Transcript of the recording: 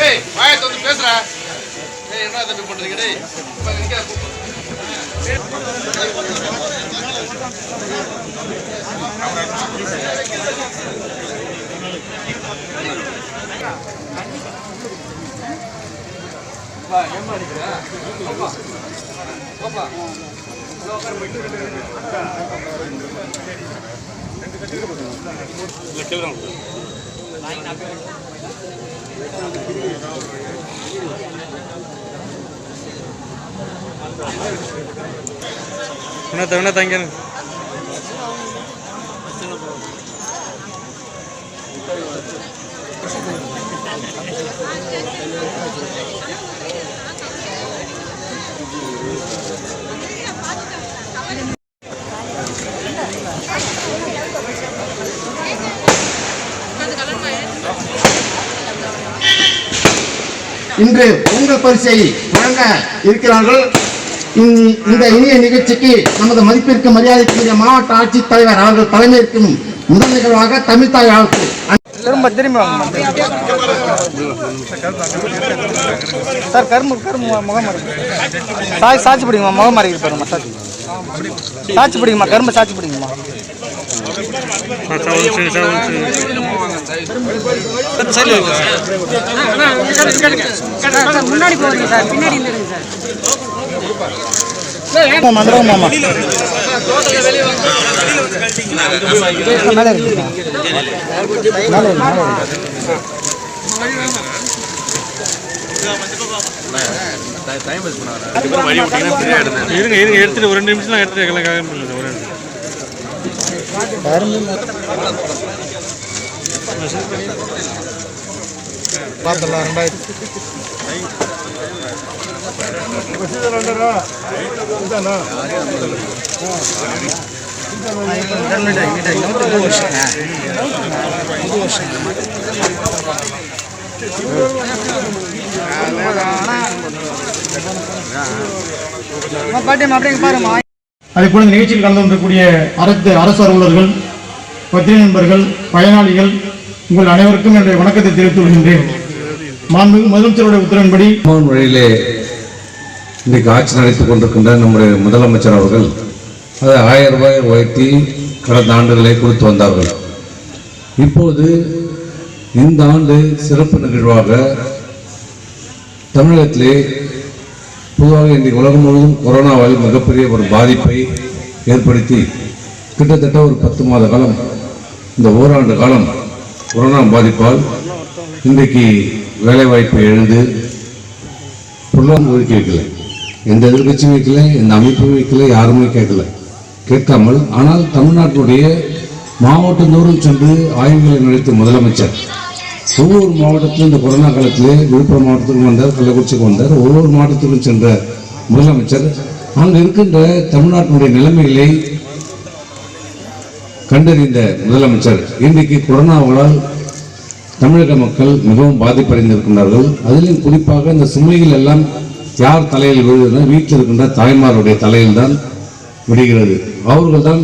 ஏய் வாயை திறந்து பேசுறா ஏய் என்ன தம்பி பண்றீங்க? டேய் இப்ப நிக்க தங்க Thank you. இன்று பொங்கல் பரிசை வழங்க இருக்கிறார்கள். இந்த- இனிய நிகழ்ச்சிக்கு நமது மதிப்பிற்கு மரியாதைக்குரிய மாவட்ட ஆட்சித்தலைவர் அவர்கள் தலைமையேற்கும் முதல் நிகழ்வாக தமிழ்தாய் வாழ்த்து. திரும்ப திரும்பி சார் கரும்பு கரும்பு முகம் சாய் சாட்சி பிடிங்கம்மா முகம் மறைக்க பாருங்கம்மா சாட்சி சாட்சி பிடிங்கம்மா கரும்பு சாட்சி பிடிங்கம்மா. முன்னாடி சார் பின்னாடி இருந்துருங்க சார். மாமா மேலே இருக்கு மேலே இருக்கு இருங்க இருங்க எடுத்துட்டு ஒரு ரெண்டு நிமிஷம் எடுத்துட்டு பண்ணுங்க ஒரு பார்த்துடலாம் ரெண்டாயிரத்தி பாட்டியம்மா அப்படியே அதே போல இந்த நிகழ்ச்சியில் கலந்து கொண்டிருக்கக்கூடிய அரசு அரசு அலுவலர்கள் பத்திரிகை நண்பர்கள் பயனாளிகள் உங்கள் அனைவருக்கும் என்னுடைய வணக்கத்தை தெரிவித்துக் கொள்கின்றேன். மாண்புமிகு முதலமைச்சருடைய உத்தரவின்படி வழியிலே இன்றைக்கு ஆட்சி நடத்திக் கொண்டிருக்கின்ற நம்முடைய முதலமைச்சர் அவர்கள் அதை ஆயிரம் ரூபாய் உயர்த்தி கடந்த ஆண்டுகளை கொடுத்து வந்தார்கள். இப்போது இந்த ஆண்டு சிறப்பு நிகழ்வாக தமிழகத்திலே பொதுவாக இன்றைக்கு உலகம் முழுவதும் கொரோனாவால் மிகப்பெரிய ஒரு பாதிப்பை ஏற்படுத்தி கிட்டத்தட்ட ஒரு பத்து மாத காலம் இந்த ஓராண்டு காலம் கொரோனா பாதிப்பால் இன்றைக்கு வேலைவாய்ப்பை எழுந்து பொருளாதார ஒதுக்கி வைக்கல. எந்த எதிர்கட்சியும் வைக்கல எந்த அமைப்பும் வைக்கல யாருமே கேட்கல. கேட்காமல் ஆனால் தமிழ்நாட்டினுடைய மாவட்டந்தோறும் சென்று ஆய்வுகளை நடத்திய முதலமைச்சர். ஒவ்வொரு மாவட்டத்திலும் இந்த கொரோனா காலத்திலே விழுப்புரம் மாவட்டத்திலும் வந்தார் கள்ளக்குறிச்சிக்கு வந்தார் ஒவ்வொரு மாவட்டத்திலும் சென்ற முதலமைச்சர். அங்கு இருக்கின்ற தமிழ்நாட்டினுடைய நிலைமைகளை கண்டறிந்த முதலமைச்சர் இன்றைக்கு கொரோனாவால் தமிழக மக்கள் மிகவும் பாதிப்படைந்திருக்கின்றார்கள். அதிலும் குறிப்பாக இந்த சுமைகள் எல்லாம் யார் தலையில் விழுதுன்னா வீட்டில் இருக்கின்ற தாய்மாருடைய தலையில் தான் விடுகிறது அவர்கள் தான்